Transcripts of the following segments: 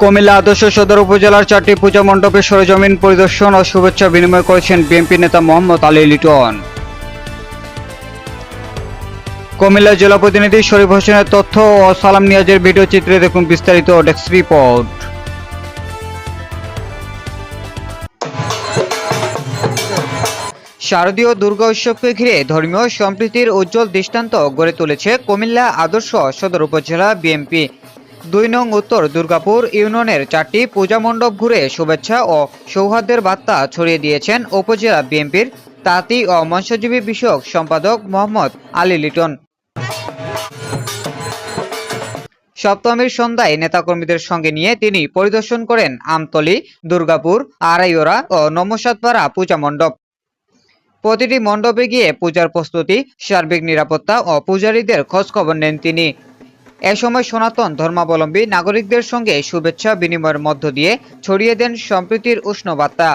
কুমিল্লা আদর্শ সদর উপজেলার চারটি পূজা মণ্ডপে সরেজমিন পরিদর্শন ও শুভেচ্ছা বিনিময় করেছেন বিএনপি নেতা মোহাম্মদ আলী লিটন কুমিল্লা জেলা প্রতিনিধি শরীফ হোসেনের তথ্য ও সালাম নিয়াজের ভিডিও চিত্রে দেখুন বিস্তারিত ডেস্ক রিপোর্ট। শারদীয় দুর্গা উৎসবকে ঘিরে ধর্মীয় সম্প্রীতির উজ্জ্বল দৃষ্টান্ত গড়ে তুলেছে কুমিল্লা আদর্শ সদর উপজেলা বিএনপি। দুই নং উত্তর দুর্গাপুর ইউনিয়নের চারটি পূজা মণ্ডপ ঘুরে শুভেচ্ছা ও সৌহার্দ্যের বার্তা ছড়িয়ে দিয়েছেন উপজেলা বিএনপির তাঁতি ও মৎস্যজীবী বিষয়ক সম্পাদক মোহাম্মদ আলী লিটন। সপ্তমীর সন্ধ্যায় নেতাকর্মীদের সঙ্গে নিয়ে তিনি পরিদর্শন করেন আমতলী, দুর্গাপুর আড়াইওরা ও নমসাদপাড়া পূজা মণ্ডপ। প্রতিটি মণ্ডপে গিয়ে পূজার প্রস্তুতি, সার্বিক নিরাপত্তা ও পূজারীদের খোঁজখবর নেন তিনি। এ সময় সনাতন ধর্মাবলম্বী নাগরিকদের সঙ্গে শুভেচ্ছা বিনিময়ের মধ্য দিয়ে ছড়িয়ে দেন সম্প্রীতির উষ্ণ বার্তা।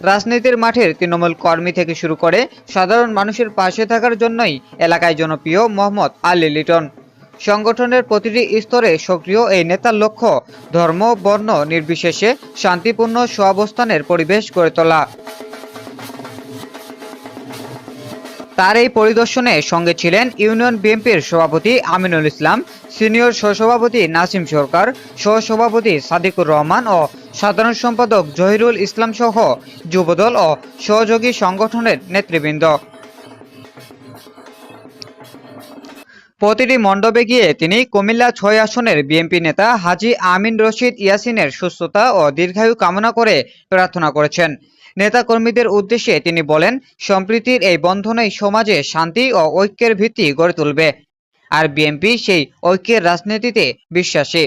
রাজনীতির মাঠের তৃণমূল কর্মী থেকে শুরু করে সাধারণ মানুষের পাশে থাকার জন্যই এলাকায় জনপ্রিয় মোহাম্মদ আলী লিটন। সংগঠনের প্রতিটি স্তরে সক্রিয় এই নেতার লক্ষ্য ধর্ম, বর্ণ নির্বিশেষে শান্তিপূর্ণ সহাবস্থানের পরিবেশ গড়ে তোলা। তার এই পরিদর্শনে সঙ্গে ছিলেন ইউনিয়ন বিএনপির সভাপতি আমিনুল ইসলাম, সিনিয়র সহসভাপতি নাসিম সরকার, সহসভাপতি সাদিকুর রহমান ও সাধারণ সম্পাদক জহিরুল ইসলাম সহ যুবদল ও সহযোগী সংগঠনের নেতৃবৃন্দ। প্রতিটি মণ্ডপে গিয়ে তিনি কুমিল্লা ছয় আসনের বিএনপি নেতা হাজি আমিন রশিদ ইয়াসিনের সুস্থতা ও দীর্ঘায়ু কামনা করে প্রার্থনা করেছেন। নেতাকর্মীদের উদ্দেশ্যে তিনি বলেন, সম্প্রীতির এই বন্ধনই সমাজে শান্তি ও ঐক্যের ভিত্তি গড়ে তুলবে। আর বিএনপি সেই ঐক্যের রাজনীতিতে বিশ্বাসী।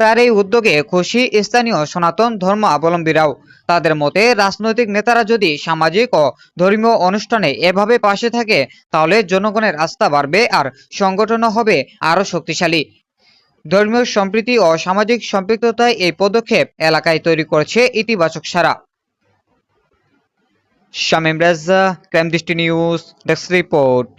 তার এই উদ্যোগে খুশি স্থানীয় সনাতন ধর্ম অবলম্বীরাও। তাদের মতে, রাজনৈতিক নেতারা যদি সামাজিক ও ধর্মীয় অনুষ্ঠানে এভাবে পাশে থাকে, তাহলে জনগণের আস্থা বাড়বে আর সংগঠনও হবে আরও শক্তিশালী। ধর্মীয় সম্প্রীতি ও সামাজিক সম্পৃক্ততায় এই পদক্ষেপ এলাকায় তৈরি করেছে ইতিবাচক সারা শামীম রেজা ক্রাইম দৃষ্টি নিউজ, ডেস্ক রিপোর্ট।